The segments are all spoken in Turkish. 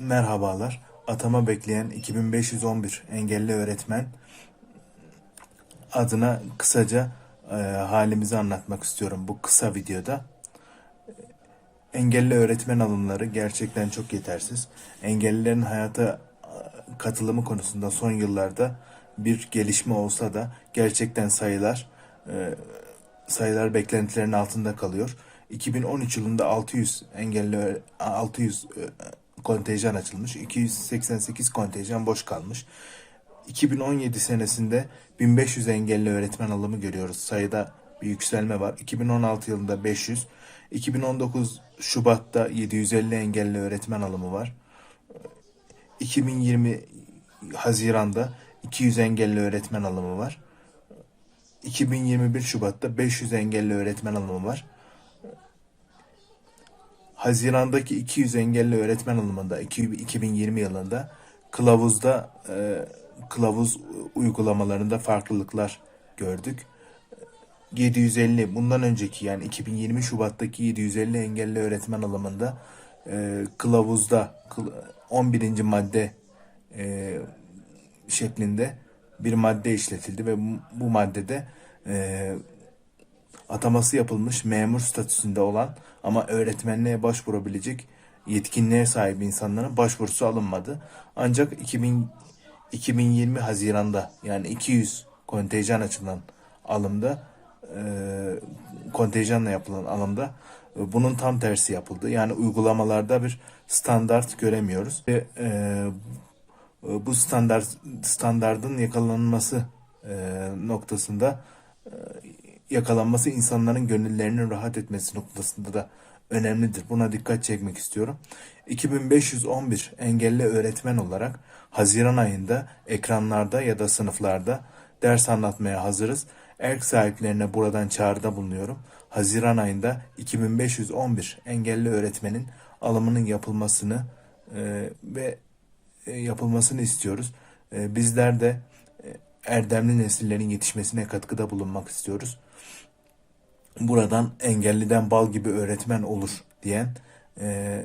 Merhabalar. Atama bekleyen 2511 engelli öğretmen adına kısaca e, halimizi anlatmak istiyorum bu kısa videoda. Engelli öğretmen alımları gerçekten çok yetersiz. Engellilerin hayata e, katılımı konusunda son yıllarda bir gelişme olsa da gerçekten sayılar e, sayılar beklentilerin altında kalıyor. 2013 yılında 600 engelli öğ- 600 e, kontenjan açılmış. 288 kontenjan boş kalmış. 2017 senesinde 1500 engelli öğretmen alımı görüyoruz. Sayıda bir yükselme var. 2016 yılında 500. 2019 Şubat'ta 750 engelli öğretmen alımı var. 2020 Haziran'da 200 engelli öğretmen alımı var. 2021 Şubat'ta 500 engelli öğretmen alımı var. Haziran'daki 200 engelli öğretmen alımında iki- 2020 yılında kılavuzda e, kılavuz uygulamalarında farklılıklar gördük. 750 bundan önceki yani 2020 Şubat'taki 750 engelli öğretmen alımında e, kılavuzda kıl- 11. madde e, şeklinde bir madde işletildi ve bu, maddede ataması yapılmış memur statüsünde olan ama öğretmenliğe başvurabilecek yetkinliğe sahip insanların başvurusu alınmadı. Ancak 2000, 2020 Haziran'da yani 200 kontenjan açılan alımda e, kontenjanla yapılan alımda e, bunun tam tersi yapıldı. Yani uygulamalarda bir standart göremiyoruz. Ve e, bu standart standardın yakalanması e, noktasında yakalanması insanların gönüllerinin rahat etmesi noktasında da önemlidir. Buna dikkat çekmek istiyorum. 2511 engelli öğretmen olarak Haziran ayında ekranlarda ya da sınıflarda ders anlatmaya hazırız. Erk sahiplerine buradan çağrıda bulunuyorum. Haziran ayında 2511 engelli öğretmenin alımının yapılmasını e, ve e, yapılmasını istiyoruz. E, Bizler de e, erdemli nesillerin yetişmesine katkıda bulunmak istiyoruz. Buradan engelliden bal gibi öğretmen olur diyen e,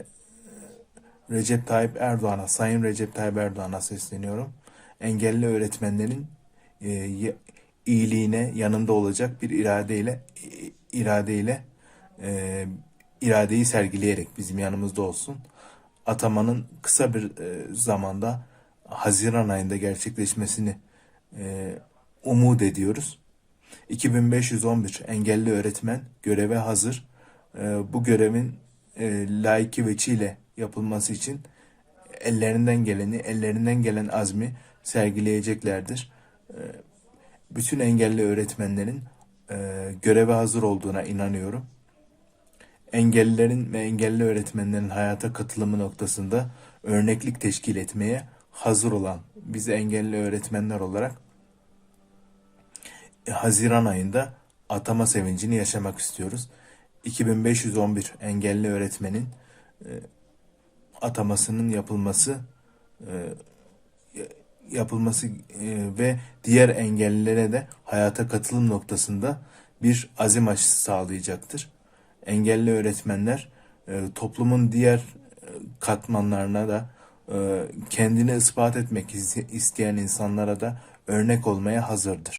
Recep Tayyip Erdoğan'a, Sayın Recep Tayyip Erdoğan'a sesleniyorum. Engelli öğretmenlerin e, iyiliğine yanında olacak bir iradeyle iradeyle e, iradeyi sergileyerek bizim yanımızda olsun. Atamanın kısa bir e, zamanda Haziran ayında gerçekleşmesini e, umut ediyoruz. 2511 engelli öğretmen göreve hazır. E, bu görevin e, layıkı veçiyle yapılması için ellerinden geleni, ellerinden gelen azmi sergileyeceklerdir. E, bütün engelli öğretmenlerin e, göreve hazır olduğuna inanıyorum. Engellilerin ve engelli öğretmenlerin hayata katılımı noktasında örneklik teşkil etmeye hazır olan biz engelli öğretmenler olarak Haziran ayında atama sevincini yaşamak istiyoruz. 2511 engelli öğretmenin e, atamasının yapılması e, yapılması e, ve diğer engellilere de hayata katılım noktasında bir azim aşısı sağlayacaktır. Engelli öğretmenler toplumun diğer katmanlarına da kendini ispat etmek iste- isteyen insanlara da örnek olmaya hazırdır.